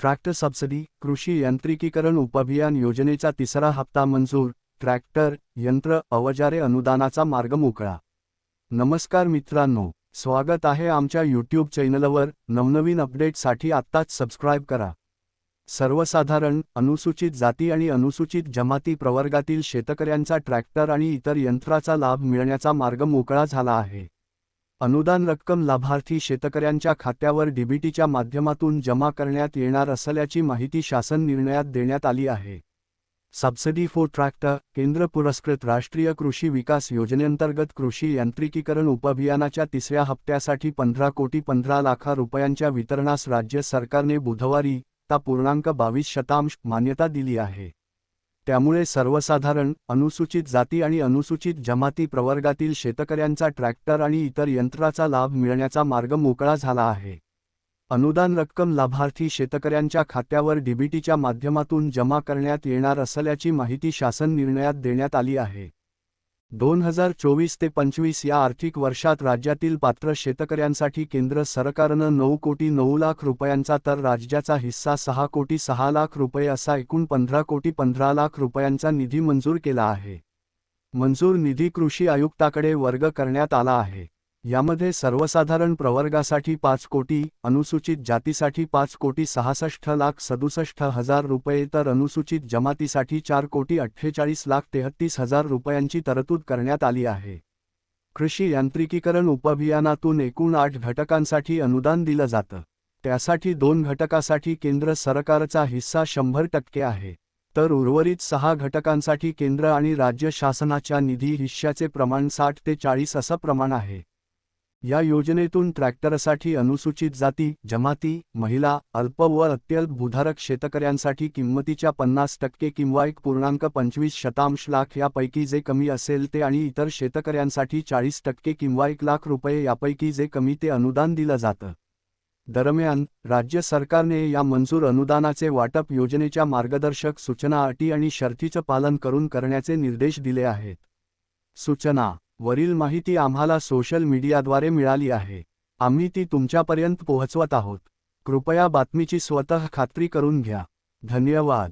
Tractor subsidy कृषी यांत्रिकीकरण उपभियान योजनेचा तिसरा हप्ता मंजूर ट्रॅक्टर यंत्र अवजारे अनुदानाचा मार्ग मोकळा. नमस्कार मित्रांनो स्वागत आहे आमच्या यूट्यूब चॅनलवर नवनवीन अपडेटसाठी आत्ताच सबस्क्राईब करा. सर्वसाधारण अनुसूचित जाती आणि अनुसूचित जमाती प्रवर्गातील शेतकऱ्यांचा ट्रॅक्टर आणि इतर यंत्राचा लाभ मिळण्याचा मार्ग मोकळा झाला आहे. अनुदान रक्कम लाभार्थी शेतकऱ्यांच्या खात्यावर डीबीटीच्या माध्यमातून जमा करण्यात येणार असल्याची माहिती शासन निर्णयात देण्यात आली आहे. सबसिडी फॉर ट्रॅक्टर केंद्र पुरस्कृत राष्ट्रीय कृषी विकास योजनेअंतर्गत कृषी यांत्रिकीकरण उपअभियानाच्या तिसऱ्या हप्त्यासाठी पंधरा कोटी पंधरा लाखा रुपयांच्या वितरणास राज्य सरकारने बुधवारी ता पूर्णांक बावीस शतांश मान्यता दिली आहे. त्यामुळे सर्वसाधारण अनुसूचित जाती आणि अनुसूचित जमाती प्रवर्गातील शेतकऱ्यांचा ट्रॅक्टर आणि इतर यंत्राचा लाभ मिळण्याचा मार्ग मोकळा झाला आहे. अनुदान रक्कम लाभार्थी शेतकऱ्यांच्या खात्यावर डीबीटीच्या माध्यमातून जमा करण्यात येणार असल्याची माहिती शासन निर्णयात देण्यात आली आहे. दोन हजार चोवीस ते पंचवीस या आर्थिक वर्षात राज्यातील पात्र शेतकऱ्यांसाठी केंद्र सरकारनं नऊ कोटी नऊ लाख रुपयांचा तर राज्याचा हिस्सा सहा कोटी सहा लाख रुपये असा एकूण पंधरा कोटी पंधरा लाख रुपयांचा निधी मंजूर केला आहे. मंजूर निधी कृषी आयुक्ताकडे वर्ग करण्यात आला आहे. यामध्ये सर्वसाधारण प्रवर्गासाठी पाच कोटी अनुसूचित जातीसाठी पाच कोटी सहासष्ट लाख सदुसष्ट हजार रुपये तर अनुसूचित जमातीसाठी चार कोटी अठ्ठेचाळीस लाख तेहत्तीस हजार रुपयांची तरतूद करण्यात आली आहे. कृषी यांत्रिकीकरण उपअभियानातून एकूण आठ घटकांसाठी अनुदान दिलं जातं. त्यासाठी दोन घटकासाठी केंद्र सरकारचा हिस्सा शंभर टक्के आहे. तर उर्वरित सहा घटकांसाठी केंद्र आणि राज्य शासनाच्या निधी हिश्श्याचे प्रमाण साठ ते चाळीस असं प्रमाण आहे. या योजनेतून ट्रॅक्टरसाठी अनुसूचित जाती जमाती महिला अल्प व अत्यल्प भूधारक शेतकऱ्यांसाठी किंमतीच्या पन्नास टक्के किंवा एक पूर्णांक पंचवीस शतांश लाख यापैकी जे कमी असेल ते आणि इतर शेतकऱ्यांसाठी चाळीस टक्के किंवा एक लाख रुपये यापैकी जे कमी ते अनुदान दिलं जातं. दरम्यान राज्य सरकारने या मंजूर अनुदानाचे वाटप योजनेच्या मार्गदर्शक सूचना अटी आणि शर्थीचं पालन करून करण्याचे निर्देश दिले आहेत. सूचना वरील माहिती आम्हाला सोशल मीडियाद्वारे मिळाली आहे. आम्ही ती तुमच्यापर्यंत पोहोचवत आहोत. कृपया बातमीची स्वतः खात्री करून घ्या. धन्यवाद.